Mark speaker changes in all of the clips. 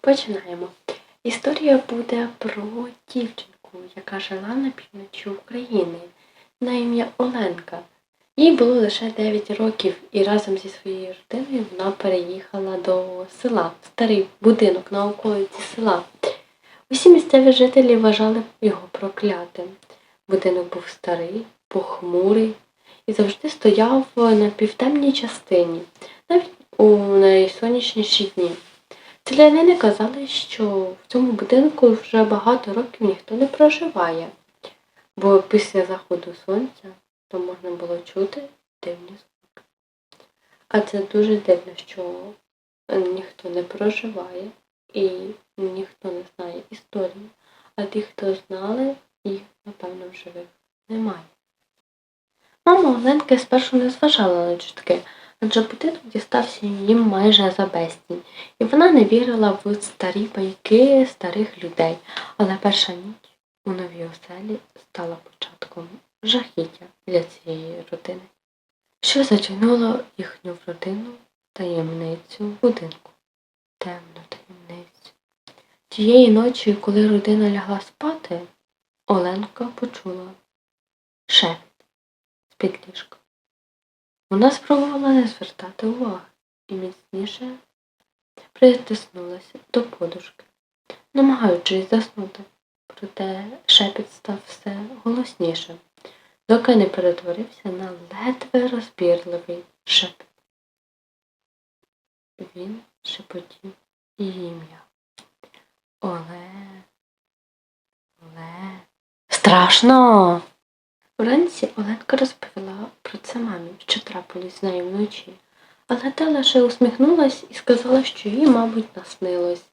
Speaker 1: Починаємо. Історія буде про дівчинку, яка жила на півночі України на ім'я Оленка. Їй було лише 9 років, і разом зі своєю родиною вона переїхала до села, в старий будинок на околиці села. Усі місцеві жителі вважали його проклятим. Будинок був старий, похмурий і завжди стояв на півтемній частині, навіть у найсонячніші дні. Селянини казали, що в цьому будинку вже багато років ніхто не проживає, бо після заходу сонця то можна було чути дивні звуки. А це дуже дивно, що ніхто не проживає і ніхто не знає історії, а ті, хто знали, їх, напевно, в живих немає. Мама Оленки спершу не зважала на чутки, адже будинок дістався їм майже за безцінь, і вона не вірила в старі байки старих людей. Але перша ніч у новій оселі стала початком жахіття для цієї родини, що затягнуло їхню родину таємницю будинку, темну таємницю. Тієї ночі, коли родина лягла спати, Оленка почула шепіт з-під ліжка. Вона спробувала не звертати уваги і міцніше притиснулася до подушки, намагаючись заснути, проте шепіт став все голоснішим, доки не перетворився на ледве розбірливий шепіт. Він шепотів її ім'я. Оле, Оле. Страшно. Вранці Оленка розповіла про це мамі, що трапилось з нею вночі, але та лише усміхнулась і сказала, що їй, мабуть, наснилось,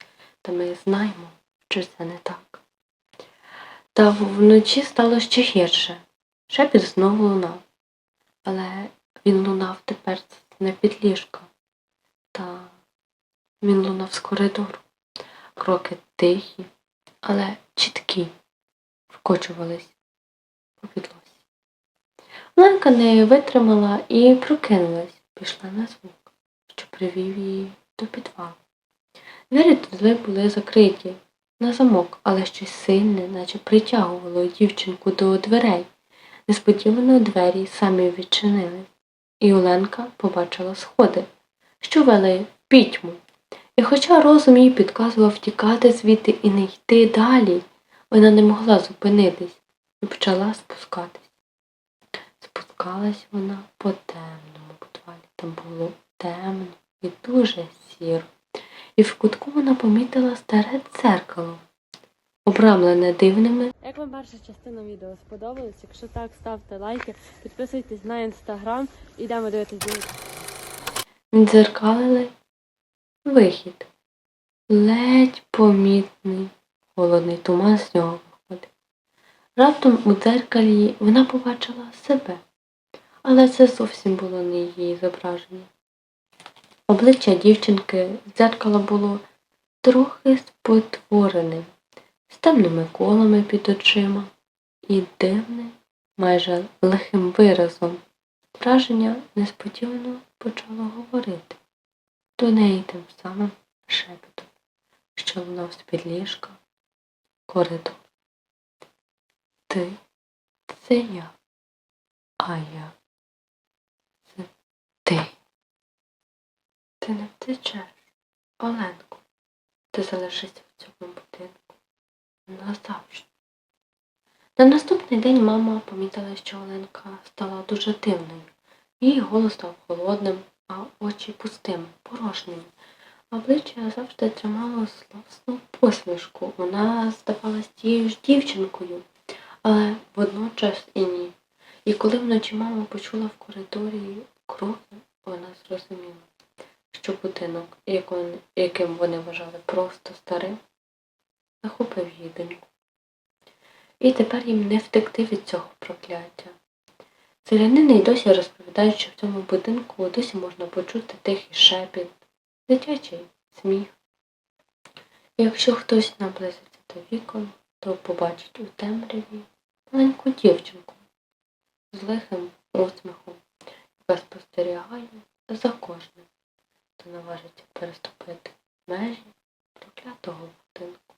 Speaker 1: та ми знаємо, що це не так. Та вночі стало ще гірше. Шепіт знову лунав, але він лунав тепер не під ліжко, та він лунав з коридору. Кроки тихі, але чіткі, вкочувались. Оленка не витримала і прокинулась, пішла на звук, що привів її до підвалу. Двері туди були закриті на замок, але щось сильне, наче притягувало дівчинку до дверей. Несподівано двері самі відчинились, і Оленка побачила сходи, що вели пітьму. І хоча розум їй підказував тікати звідти і не йти далі, вона не могла зупинитись і почала спускатись. Спускалась вона по темному підвалі. Там було темно і дуже сіро. І в кутку вона помітила старе дзеркало, обрамлене дивними.
Speaker 2: Як вам перша частина відео сподобалась? Якщо так, ставте лайки, підписуйтесь на інстаграм, ідемо дивитися відео.
Speaker 1: Дзеркалили вихід. Ледь помітний холодний туман з нього виходив. Раптом у дзеркалі вона побачила себе, але це зовсім було не її зображення. Обличчя дівчинки з дзеркала було трохи спотвореним, з темними колами під очима і дивним, майже лихим виразом. Враження несподівано почало говорити до неї тим самим шепотом, що лунав з-під ліжка коридор. Ти це я, а я це ти. Ти не втечеш, Оленко. Ти залишишся в цьому будинку назавжди. На наступний день мама помітила, що Оленка стала дуже дивною. Її голос став холодним, а очі пустими, порожніми. Обличчя завжди тримало злосну посмішку. Вона здавалась тією ж дівчинкою, але водночас і ні. І коли вночі мама почула в коридорі кроки, вона зрозуміла, що будинок, яким- вони вважали просто старим, захопив її доньку. І тепер їм не втекти від цього прокляття. Селянини й досі розповідають, що в цьому будинку досі можна почути тихий шепіт, дитячий сміх. Якщо хтось наблизиться до вікон, то побачить у темряві маленьку дівчинку з лихим усміхом, яка спостерігає за кожним, хто наважиться переступити межі проклятого будинку.